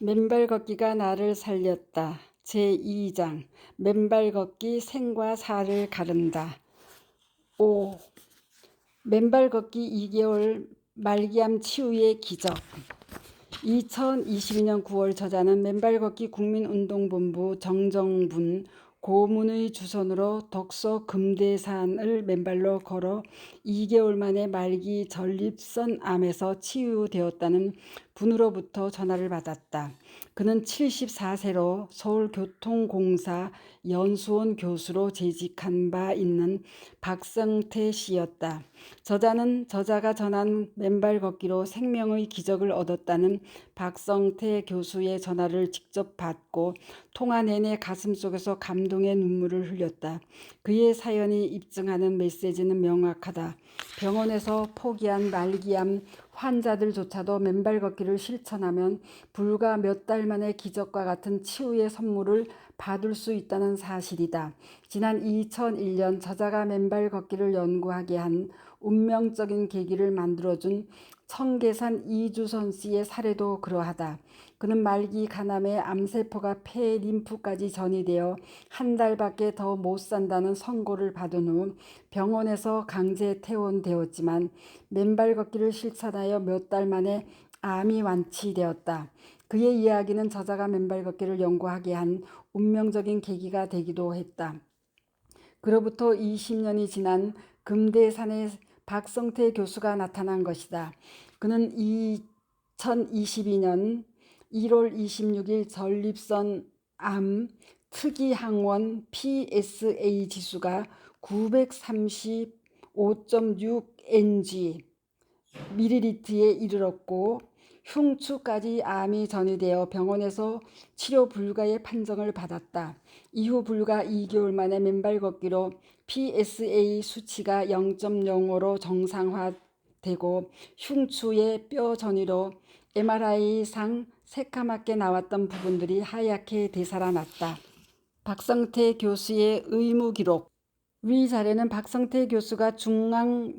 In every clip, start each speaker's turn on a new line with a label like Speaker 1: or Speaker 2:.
Speaker 1: 맨발 걷기가 나를 살렸다. 제2장 맨발 걷기 생과 사를 가른다. 5. 맨발 걷기 2개월 말기암 치유의 기적 2022년 9월 저자는 맨발 걷기 국민운동본부 정정분 고문의 주선으로 덕소 금대산을 맨발로 걸어 2개월 만에 말기 전립선 암에서 치유되었다는 분으로부터 전화를 받았다. 그는 74세로 서울교통공사 연수원 교수로 재직한 바 있는 박성태 씨였다. 저자는 저자가 전한 맨발 걷기로 생명의 기적을 얻었다는 박성태 교수의 전화를 직접 받고 통화 내내 가슴 속에서 감동의 눈물을 흘렸다. 그의 사연이 입증하는 메시지는 명확하다. 병원에서 포기한 말기암 환자들조차도 맨발 걷기를 실천하면 불과 몇 달 만에 기적과 같은 치유의 선물을 받을 수 있다는 사실이다. 지난 2001년 저자가 맨발 걷기를 연구하게 한 운명적인 계기를 만들어준 청계산 이주선 씨의 사례도 그러하다. 그는 말기 간암에 암세포가 폐 림프까지 전이되어 한 달밖에 더 못 산다는 선고를 받은 후 병원에서 강제 퇴원되었지만 맨발 걷기를 실천하여 몇 달 만에 암이 완치되었다. 그의 이야기는 저자가 맨발 걷기를 연구하게 한 운명적인 계기가 되기도 했다. 그로부터 20년이 지난 금대산에 박성태 교수가 나타난 것이다. 그는 2022년 1월 26일 전립선 암 특이 항원 PSA 지수가 935.6 ng 밀리리터에 이르렀고 흉추까지 암이 전이되어 병원에서 치료 불가의 판정을 받았다. 이후 불과 2개월 만에 맨발 걷기로 PSA 수치가 0.05로 정상화되고 흉추의 뼈 전이로 MRI상 새까맣게 나왔던 부분들이 하얗게 되살아났다. 박성태 교수의 의무 기록 위 자료는 박성태 교수가 중앙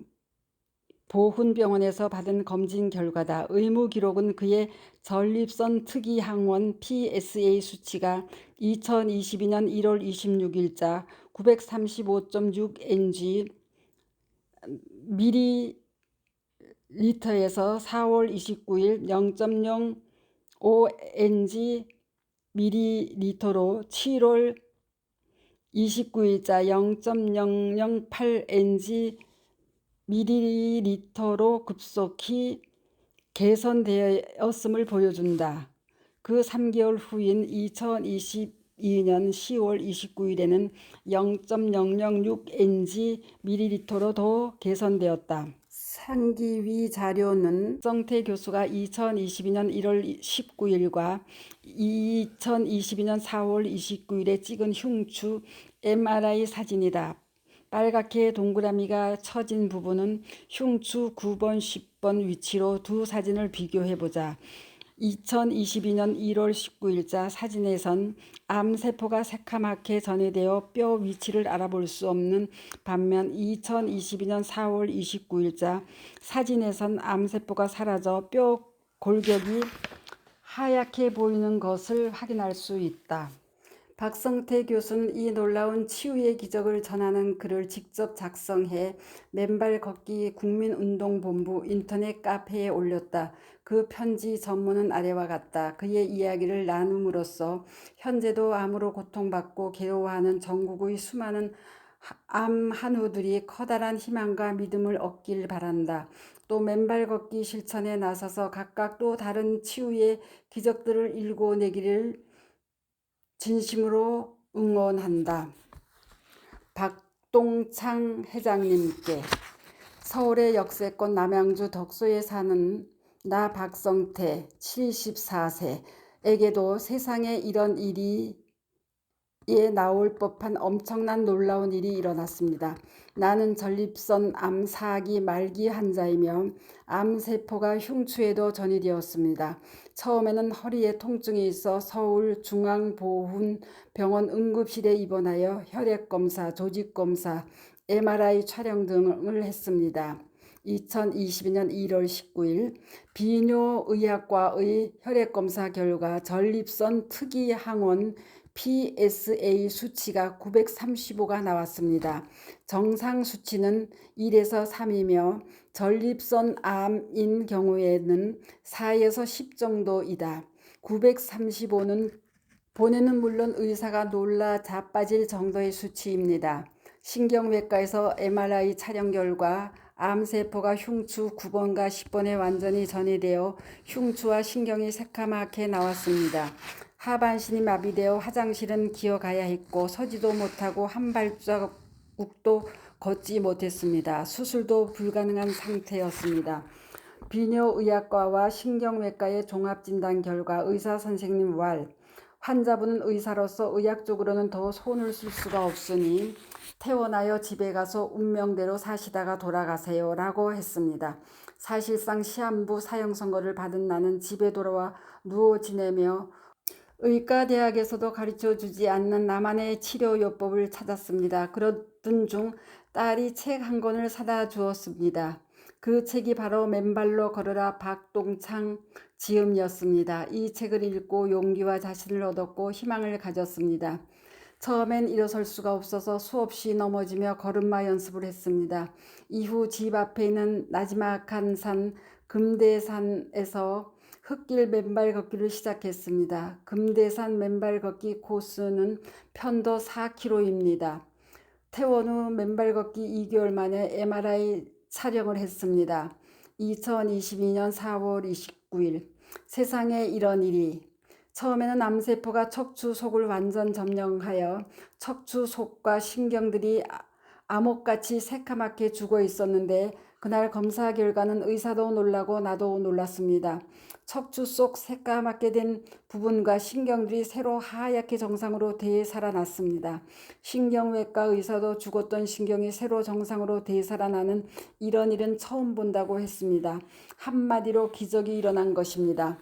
Speaker 1: 보훈병원에서 받은 검진 결과다. 의무 기록은 그의 전립선 특이 항원 PSA 수치가 2022년 1월 26일자 935.6 ng 밀리리터에서 4월 29일 0.05 ng 밀리리터로 7월 29일자 0.008 ng 밀리리터로 급속히 개선되었음을 보여준다. 그 3개월 후인 2022년 10월 29일에는 0.006 ng 밀리리터로 더 개선되었다. 상기 위 자료는 성태 교수가 2022년 1월 19일과 2022년 4월 29일에 찍은 흉추 MRI 사진이다. 빨갛게 동그라미가 쳐진 부분은 흉추 9번, 10번 위치로 두 사진을 비교해보자. 2022년 1월 19일자 사진에선 암세포가 새카맣게 전이되어 뼈 위치를 알아볼 수 없는 반면 2022년 4월 29일자 사진에선 암세포가 사라져 뼈 골격이 하얗게 보이는 것을 확인할 수 있다. 박성태 교수는 이 놀라운 치유의 기적을 전하는 글을 직접 작성해 맨발 걷기 국민운동본부 인터넷 카페에 올렸다. 그 편지 전문은 아래와 같다. 그의 이야기를 나눔으로써 현재도 암으로 고통받고 괴로워하는 전국의 수많은 암 한우들이 커다란 희망과 믿음을 얻길 바란다. 또 맨발 걷기 실천에 나서서 각각 또 다른 치유의 기적들을 일궈내기를 진심으로 응원한다. 박동창 회장님께 서울의 역세권 남양주 덕소에 사는 나 박성태 74세에게도 세상에 이런 일이 에 나올 법한 엄청난 놀라운 일이 일어났습니다. 나는 전립선 암 4기 말기 환자이며 암세포가 흉추에도 전이되었습니다. 처음에는 허리에 통증이 있어 서울 중앙보훈병원 응급실에 입원하여 혈액검사, 조직검사, MRI 촬영 등을 했습니다. 2022년 1월 19일 비뇨의학과의 혈액검사 결과 전립선 특이 항원 PSA 수치가 935가 나왔습니다. 정상 수치는 1에서 3이며 전립선 암인 경우에는 4에서 10 정도이다. 935는 본인은 물론 의사가 놀라 자빠질 정도의 수치입니다. 신경외과에서 MRI 촬영 결과 암세포가 흉추 9번과 10번에 완전히 전이되어 흉추와 신경이 새까맣게 나왔습니다. 하반신이 마비되어 화장실은 기어가야 했고 서지도 못하고 한 발자국도 걷지 못했습니다. 수술도 불가능한 상태였습니다. 비뇨의학과와 신경외과의 종합진단 결과 의사 선생님 왈 환자분은 의사로서 의학적으로는 더 손을 쓸 수가 없으니 퇴원하여 집에 가서 운명대로 사시다가 돌아가세요 라고 했습니다. 사실상 시한부 사형 선고를 받은 나는 집에 돌아와 누워 지내며 의과대학에서도 가르쳐 주지 않는 나만의 치료요법을 찾았습니다. 그러던 중 딸이 책 한 권을 사다 주었습니다. 그 책이 바로 맨발로 걸어라 박동창 지음이었습니다. 이 책을 읽고 용기와 자신을 얻었고 희망을 가졌습니다. 처음엔 일어설 수가 없어서 수없이 넘어지며 걸음마 연습을 했습니다. 이후 집 앞에 있는 나지막한 산 금대산에서 흙길 맨발 걷기를 시작했습니다. 금대산 맨발 걷기 코스는 편도 4km입니다. 퇴원 후 맨발 걷기 2개월 만에 MRI 촬영을 했습니다. 2022년 4월 29일 세상에 이런 일이 처음에는 암세포가 척추 속을 완전 점령하여 척추 속과 신경들이 아- 암흑같이 새카맣게 죽어 있었는데 그날 검사 결과는 의사도 놀라고 나도 놀랐습니다. 척추 속 새까맣게 된 부분과 신경들이 새로 하얗게 정상으로 되살아났습니다. 신경외과 의사도 죽었던 신경이 새로 정상으로 되살아나는 이런 일은 처음 본다고 했습니다. 한마디로 기적이 일어난 것입니다.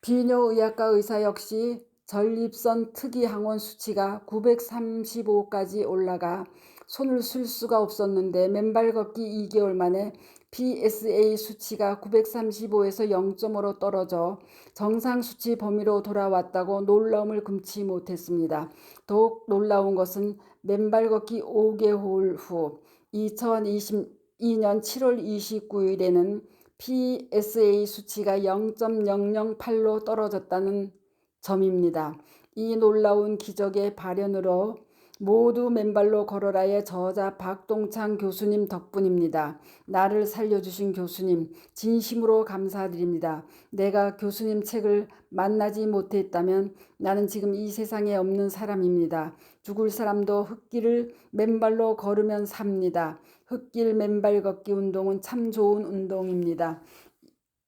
Speaker 1: 비뇨의학과 의사 역시 전립선 특이 항원 수치가 935까지 올라가 손을 쓸 수가 없었는데 맨발 걷기 2개월 만에 PSA 수치가 935에서 0.5로 떨어져 정상 수치 범위로 돌아왔다고 놀라움을 금치 못했습니다. 더욱 놀라운 것은 맨발 걷기 5개월 후 2022년 7월 29일에는 PSA 수치가 0.008로 떨어졌다는 점입니다. 이 놀라운 기적의 발현으로 모두 맨발로 걸어라의 저자 박동창 교수님 덕분입니다. 나를 살려주신 교수님, 진심으로 감사드립니다. 내가 교수님 책을 만나지 못했다면 나는 지금 이 세상에 없는 사람입니다. 죽을 사람도 흙길을 맨발로 걸으면 삽니다. 흙길 맨발 걷기 운동은 참 좋은 운동입니다.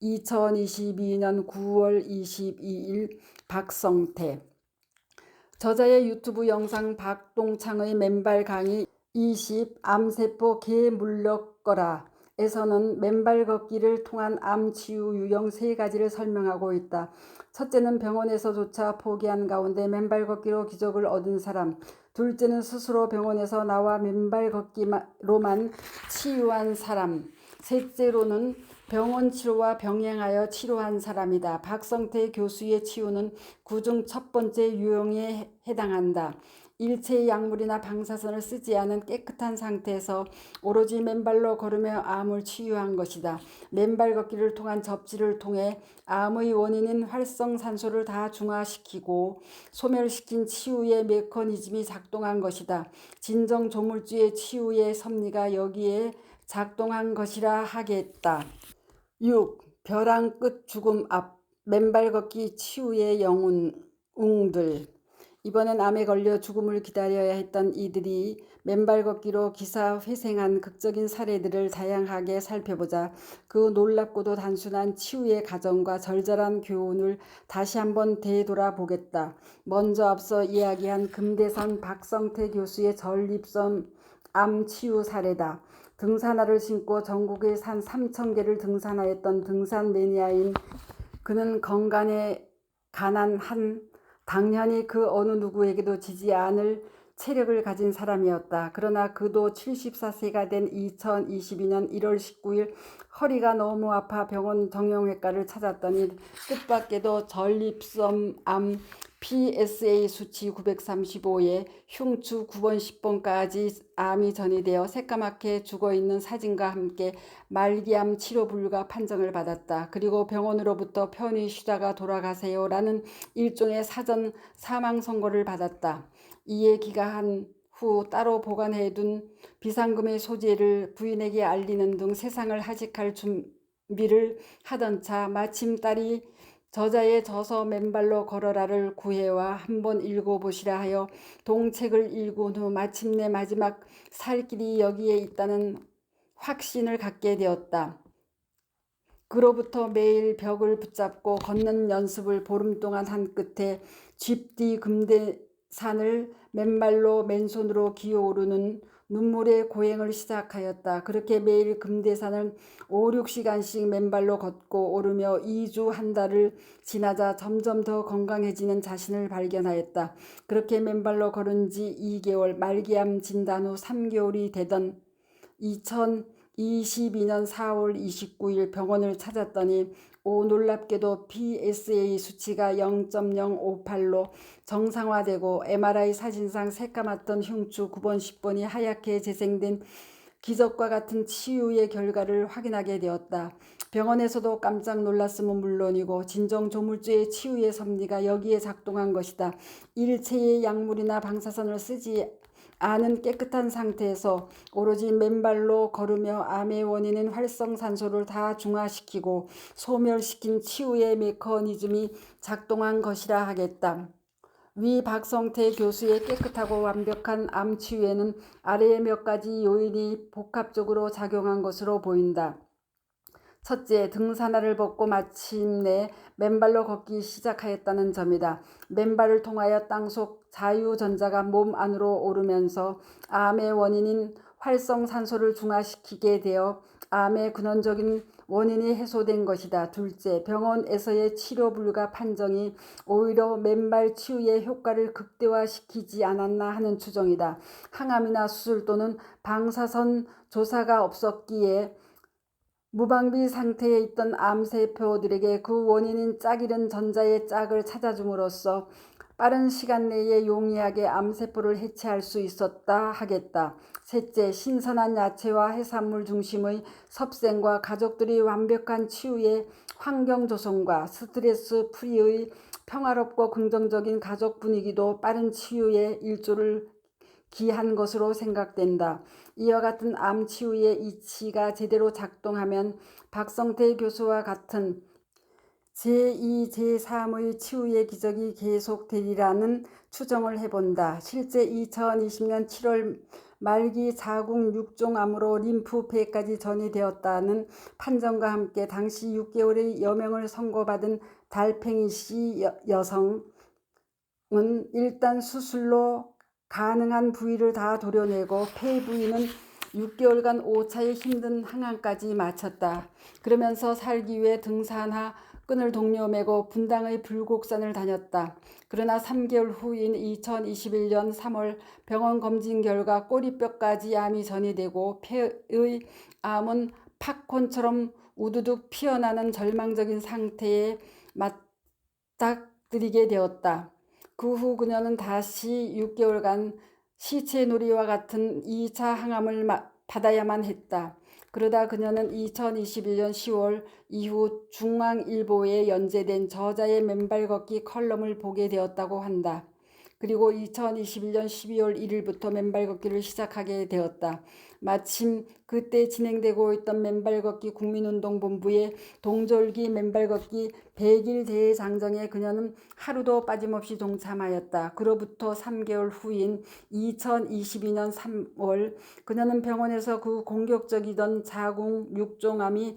Speaker 1: 2022년 9월 22일 박성태 저자의 유튜브 영상 박동창의 맨발 강의 20 암세포 개물렸거라 에서는 맨발 걷기를 통한 암 치유 유형 세 가지를 설명하고 있다. 첫째는 병원에서조차 포기한 가운데 맨발 걷기로 기적을 얻은 사람. 둘째는 스스로 병원에서 나와 맨발 걷기로만 치유한 사람. 셋째로는 병원 치료와 병행하여 치료한 사람이다. 박성태 교수의 치유는 그중 첫 번째 유형에 해당한다. 일체의 약물이나 방사선을 쓰지 않은 깨끗한 상태에서 오로지 맨발로 걸으며 암을 치유한 것이다. 맨발 걷기를 통한 접지를 통해 암의 원인인 활성산소를 다 중화시키고 소멸시킨 치유의 메커니즘이 작동한 것이다. 진정 조물주의 치유의 섭리가 여기에 작동한 것이라 하겠다. 6. 벼랑 끝 죽음 앞 맨발 걷기 치유의 영웅들 이번엔 암에 걸려 죽음을 기다려야 했던 이들이 맨발 걷기로 기사 회생한 극적인 사례들을 다양하게 살펴보자 그 놀랍고도 단순한 치유의 과정과 절절한 교훈을 다시 한번 되돌아보겠다. 먼저 앞서 이야기한 금대산 박성태 교수의 전립선 암 치유 사례다. 등산화를 신고 전국의 산 3천 개를 등산하였던 등산 매니아인 그는 건강에 가난 한 당연히 그 어느 누구에게도 지지 않을 체력을 가진 사람이었다. 그러나 그도 74세가 된 2022년 1월 19일 허리가 너무 아파 병원 정형외과를 찾았더니 뜻밖에도 전립선암 PSA 수치 935에 흉추 9번 10번까지 암이 전이되어 새까맣게 죽어있는 사진과 함께 말기암 치료 불가 판정을 받았다. 그리고 병원으로부터 편히 쉬다가 돌아가세요 라는 일종의 사전 사망 선고를 받았다. 이에 기가한 후 따로 보관해둔 비상금의 소재를 부인에게 알리는 등 세상을 하직할 준비를 하던 차 마침 딸이 저자의 저서 맨발로 걸어라를 구해와 한번 읽어보시라 하여 동책을 읽은 후 마침내 마지막 살 길이 여기에 있다는 확신을 갖게 되었다. 그로부터 매일 벽을 붙잡고 걷는 연습을 보름 동안 한 끝에 쥐띠 금대산을 맨발로 맨손으로 기어오르는 눈물의 고행을 시작하였다. 그렇게 매일 금대산을 5, 6시간씩 맨발로 걷고 오르며 2주 한 달을 지나자 점점 더 건강해지는 자신을 발견하였다. 그렇게 맨발로 걸은 지 2개월, 말기암 진단 후 3개월이 되던 2022년 4월 29일 병원을 찾았더니 오 놀랍게도 PSA 수치가 0.058로 정상화되고 MRI 사진상 새까맣던 흉추 9번 10번이 하얗게 재생된 기적과 같은 치유의 결과를 확인하게 되었다. 병원에서도 깜짝 놀랐음은 물론이고 진정 조물주의 치유의 섭리가 여기에 작동한 것이다. 일체의 약물이나 방사선을 쓰지 않은 깨끗한 상태에서 오로지 맨발로 걸으며 암의 원인인 활성산소를 다 중화시키고 소멸시킨 치유의 메커니즘이 작동한 것이라 하겠다. 위 박성태 교수의 깨끗하고 완벽한 암 치유에는 아래의 몇 가지 요인이 복합적으로 작용한 것으로 보인다. 첫째, 등산화를 벗고 마침내 맨발로 걷기 시작하였다는 점이다. 맨발을 통하여 땅속 자유전자가 몸 안으로 오르면서 암의 원인인 활성산소를 중화시키게 되어 암의 근원적인 원인이 해소된 것이다. 둘째, 병원에서의 치료 불가 판정이 오히려 맨발 치유의 효과를 극대화시키지 않았나 하는 추정이다. 항암이나 수술 또는 방사선 조사가 없었기에 무방비 상태에 있던 암세포들에게 그 원인인 짝이른 전자의 짝을 찾아줌으로써 빠른 시간 내에 용이하게 암세포를 해체할 수 있었다 하겠다. 셋째, 신선한 야채와 해산물 중심의 섭생과 가족들이 완벽한 치유의 환경 조성과 스트레스 프리의 평화롭고 긍정적인 가족 분위기도 빠른 치유의 일조를 기한 것으로 생각된다. 이와 같은 암 치유의 이치가 제대로 작동하면 박성태 교수와 같은 제2, 제3의 치유의 기적이 계속되리라는 추정을 해본다. 실제 2020년 7월 말기 자궁 6종암으로 림프폐까지 전이되었다는 판정과 함께 당시 6개월의 여명을 선고받은 달팽이 씨 여성은 일단 수술로 가능한 부위를 다 도려내고 폐 부위는 6개월간 오차의 힘든 항암까지 마쳤다. 그러면서 살기 위해 등산화 끈을 동료 매고 분당의 불곡산을 다녔다. 그러나 3개월 후인 2021년 3월 병원 검진 결과 꼬리뼈까지 암이 전이되고 폐의 암은 팝콘처럼 우두둑 피어나는 절망적인 상태에 맞닥뜨리게 되었다. 그 후 그녀는 다시 6개월간 시체놀이와 같은 2차 항암을 받아야만 했다. 그러다 그녀는 2021년 10월 이후 중앙일보에 연재된 저자의 맨발 걷기 컬럼을 보게 되었다고 한다. 그리고 2021년 12월 1일부터 맨발 걷기를 시작하게 되었다. 마침 그때 진행되고 있던 맨발 걷기 국민운동본부의 동절기 맨발 걷기 100일 대장정에 그녀는 하루도 빠짐없이 동참하였다. 그로부터 3개월 후인 2022년 3월 그녀는 병원에서 그 공격적이던 자궁 육종암이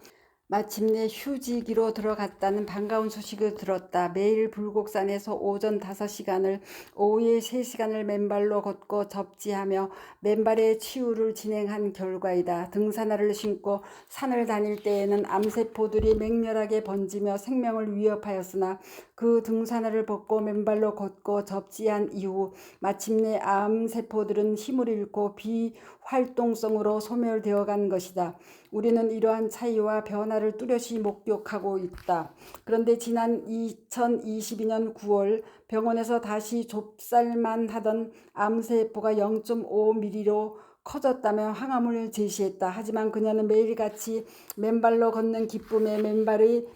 Speaker 1: 마침내 휴지기로 들어갔다는 반가운 소식을 들었다. 매일 불곡산에서 오전 5시간을 오후에 3시간을 맨발로 걷고 접지하며 맨발의 치유를 진행한 결과이다. 등산화를 신고 산을 다닐 때에는 암세포들이 맹렬하게 번지며 생명을 위협하였으나 그 등산화를 벗고 맨발로 걷고 접지한 이후 마침내 암 세포들은 힘을 잃고 비활동성으로 소멸되어 간 것이다. 우리는 이러한 차이와 변화를 뚜렷이 목격하고 있다. 그런데 지난 2022년 9월 병원에서 다시 좁쌀만 하던 암세포가 0.5mm로 커졌다며 항암을 제시했다. 하지만 그녀는 매일같이 맨발로 걷는 기쁨에 맨발의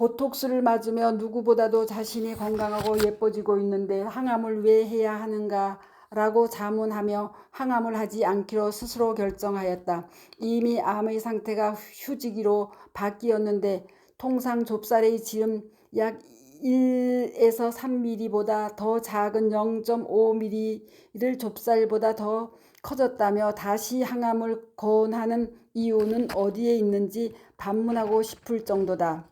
Speaker 1: 보톡스를 맞으며 누구보다도 자신이 건강하고 예뻐지고 있는데 항암을 왜 해야 하는가? 라고 자문하며 항암을 하지 않기로 스스로 결정하였다. 이미 암의 상태가 휴지기로 바뀌었는데 통상 좁쌀의 지름 약 1에서 3mm보다 더 작은 0.5mm를 좁쌀보다 더 커졌다며 다시 항암을 권하는 이유는 어디에 있는지 반문하고 싶을 정도다.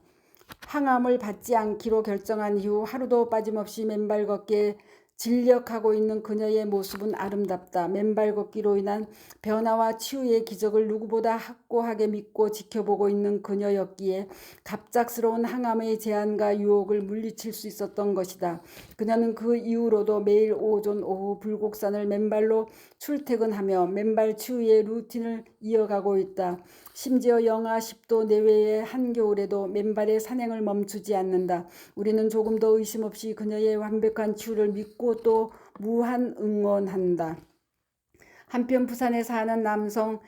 Speaker 1: 항암을 받지 않기로 결정한 이후 하루도 빠짐없이 맨발 걷기에 진력하고 있는 그녀의 모습은 아름답다. 맨발 걷기로 인한 변화와 치유의 기적을 누구보다 확고하게 믿고 지켜보고 있는 그녀였기에 갑작스러운 항암의 제한과 유혹을 물리칠 수 있었던 것이다. 그녀는 그 이후로도 매일 오전 오후 불곡산을 맨발로 출퇴근하며 맨발 치유의 루틴을 이어가고 있다. 심지어 영하 10도 내외의 한겨울에도 맨발의 산행을 멈추지 않는다. 우리는 조금 더 의심 없이 그녀의 완벽한 치유를 믿고 또 무한 응원한다. 한편 부산에 사는 남성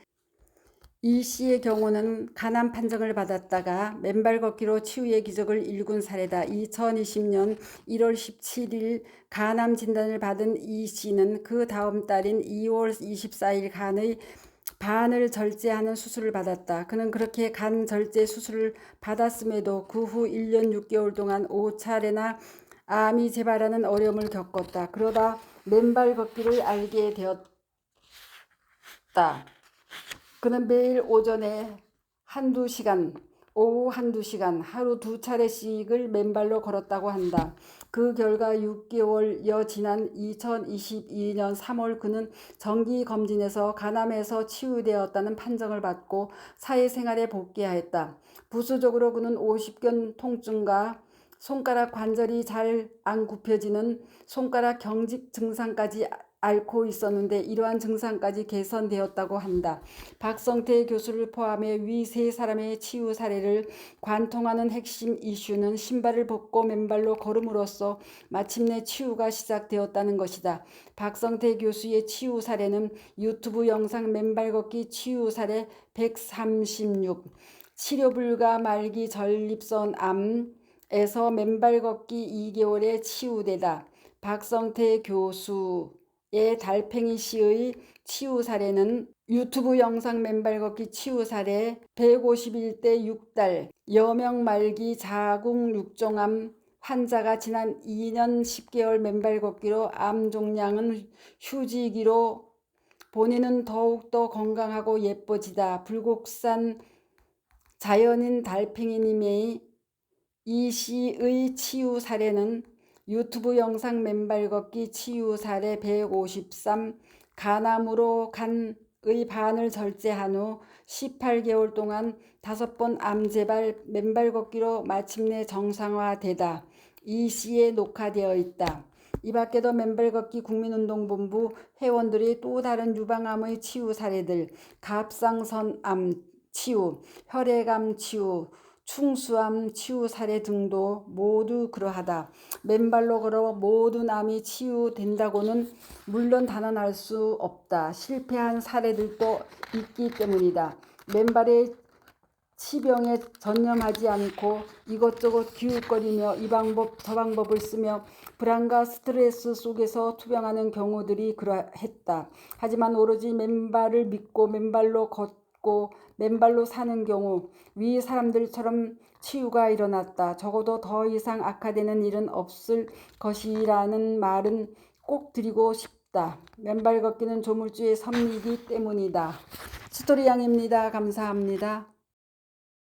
Speaker 1: 이 씨의 경우는 간암 판정을 받았다가 맨발 걷기로 치유의 기적을 일군 사례다. 2020년 1월 17일 간암 진단을 받은 이 씨는 그 다음 달인 2월 24일 간의 반을 절제하는 수술을 받았다. 그는 그렇게 간 절제 수술을 받았음에도 그 후 1년 6개월 동안 5차례나 암이 재발하는 어려움을 겪었다. 그러다 맨발 걷기를 알게 되었다. 그는 매일 오전에 한두 시간, 오후 한두 시간, 하루 두 차례씩을 맨발로 걸었다고 한다. 그 결과 6개월여 지난 2022년 3월 그는 정기 검진에서 간암에서 치유되었다는 판정을 받고 사회생활에 복귀하였다. 부수적으로 그는 50견 통증과 손가락 관절이 잘 안 굽혀지는 손가락 경직 증상까지 앓고 있었는데 이러한 증상까지 개선되었다고 한다. 박성태 교수를 포함해 위 세 사람의 치유 사례를 관통하는 핵심 이슈는 신발을 벗고 맨발로 걸음으로써 마침내 치유가 시작되었다는 것이다. 박성태 교수의 치유 사례는 유튜브 영상 맨발 걷기 치유 사례 136, 치료 불가 말기 전립선 암에서 맨발 걷기 2개월에 치유되다. 박성태 교수 의 달팽이 씨의 치유 사례는 유튜브 영상 맨발 걷기 치유 사례 151대 6달 여명 말기 자궁 육종암 환자가 지난 2년 10개월 맨발 걷기로 암 종양은 휴지기로 본인은 더욱더 건강하고 예뻐지다. 불곡산 자연인 달팽이님의 이 씨의 치유 사례는 유튜브 영상 맨발 걷기 치유 사례 153 간암으로 간의 반을 절제한 후 18개월 동안 5번 암재발 맨발 걷기로 마침내 정상화되다. 이 시에 녹화되어 있다. 이 밖에도 맨발 걷기 국민운동본부 회원들이 또 다른 유방암의 치유 사례들, 갑상선암 치유, 혈액암 치유, 충수암 치유 사례 등도 모두 그러하다. 맨발로 걸어 모든 암이 치유된다고는 물론 단언할 수 없다. 실패한 사례들도 있기 때문이다. 맨발의 치병에 전념하지 않고 이것저것 기웃거리며 이 방법 저 방법을 쓰며 불안과 스트레스 속에서 투병하는 경우들이 그러했다. 하지만 오로지 맨발을 믿고 맨발로 걷고 맨발로 사는 경우 위 사람들처럼 치유가 일어났다. 적어도 더 이상 악화되는 일은 없을 것이라는 말은 꼭 드리고 싶다. 맨발 걷기는 조물주의 섭리이기 때문이다. 스토리 양입니다. 감사합니다.